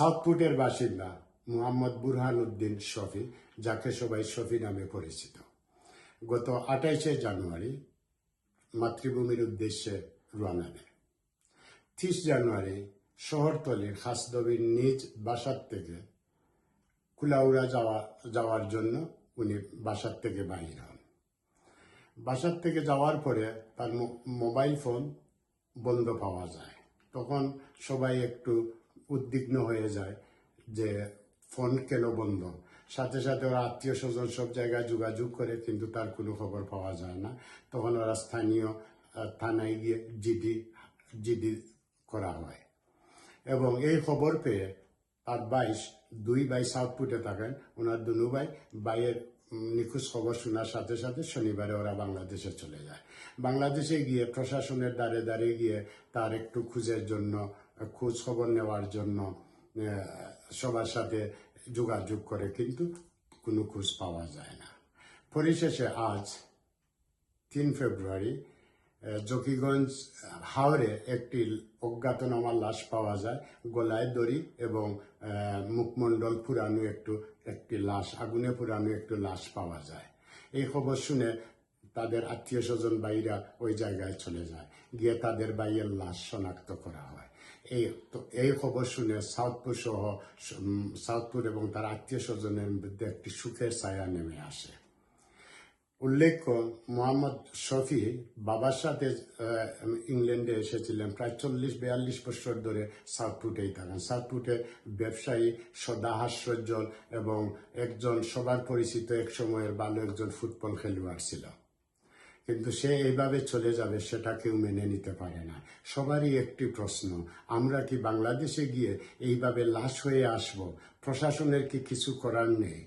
সাউথপুটের বাসিন্দা মোহাম্মদ বুরহান উদ্দিন শফি, যাকে সবাই শফি নামে পরিচিত। গত আঠাইশে জানুয়ারি মাতৃভূমির উদ্দেশ্যে রওনা দেয়। তিরিশ জানুয়ারি শহরতলির হাসদবির নিজ বাসার থেকে কুলাউড়া যাওয়া, যাওয়ার জন্য উনি বাসার থেকে বাহির হন। বাসার থেকে যাওয়ার পরে তার মোবাইল ফোন বন্ধ পাওয়া যায়। তখন সবাই একটু উদ্বিগ্ন হয়ে যায় যে ফোন কেন বন্ধ? সাথে সাথে ওরা আত্মীয় স্বজন সব জায়গায় যোগাযোগ করে কিন্তু তার কোনো খবর পাওয়া যায় না। তখন ওরা স্থানীয় থানায় গিয়ে জিডি জিডি করা হয়। এবং এই খবর পেয়ে তার বাইশ দুই ভাই সাউথপুটে থাকেন ওনার দুনু ভাই। ভাইয়ের উম, নিখোঁজ খবর শোনার সাথে সাথে শনিবারে ওরা বাংলাদেশে চলে যায়। বাংলাদেশে গিয়ে প্রশাসনের দ্বারে দ্বারে গিয়ে তার একটু খুঁজের জন্য খোঁজ খবর নেওয়ার জন্য সবার সাথে যোগাযোগ করে কিন্তু কোনো খোঁজ পাওয়া যায় না। পরিশেষে আজ তিন ফেব্রুয়ারি জকিগঞ্জ হাওড়ে একটি অজ্ঞাতনামা লাশ পাওয়া যায়। গলায় দড়ি এবং মুখমণ্ডল পুরানো একটু, একটি লাশ, আগুনে পুরানো একটু লাশ পাওয়া যায়। এই খবর শুনে তাদের আত্মীয় স্বজন বাইরা ওই জায়গায় চলে যায়। গিয়ে তাদের বাইয়ের লাশ শনাক্ত করা হয়। এই এই খবর শুনে সাউথপুর সহ সাউথপুর এবং তার আত্মীয় স্বজনের মধ্যে একটি সুখের ছায়া নেমে আসে। উল্লেখ্য, মোহাম্মদ শফি বাবার সাথে ইংল্যান্ডে এসেছিলেন প্রায় চল্লিশ, বিয়াল্লিশ বছর ধরে সাউথপুটেই থাকেন। সাউথপুটে ব্যবসায়ী সদা হাস্যজ্জ্বল এবং একজন সবার পরিচিত এক সময়ের ভালো একজন ফুটবল খেলোয়াড় ছিল। কিন্তু সে এইভাবে চলে যাবে, সেটা কেউ মেনে নিতে পারে না। সবারই একটি প্রশ্ন, আমরা কি বাংলাদেশে গিয়ে এইভাবে লাশ হয়ে আসব? প্রশাসনের কি কিছু করার নেই?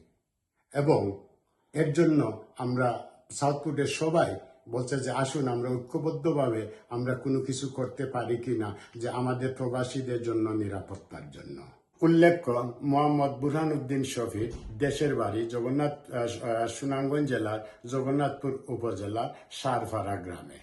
এবং এর জন্য আমরা সাউথপুটের সবাই বলছে যে, আসুন, আমরা ঐক্যবদ্ধভাবে আমরা কোনো কিছু করতে পারি কিনা, যে আমাদের প্রবাসীদের জন্য, নিরাপত্তার জন্য। উল্লেখ্য মোহাম্মদ বুরহানুদ্দিন শফির দেশের বাড়ি জগন্নাথ সুনামগঞ্জ জেলার জগন্নাথপুর উপজেলার সারফাড়া গ্রামে।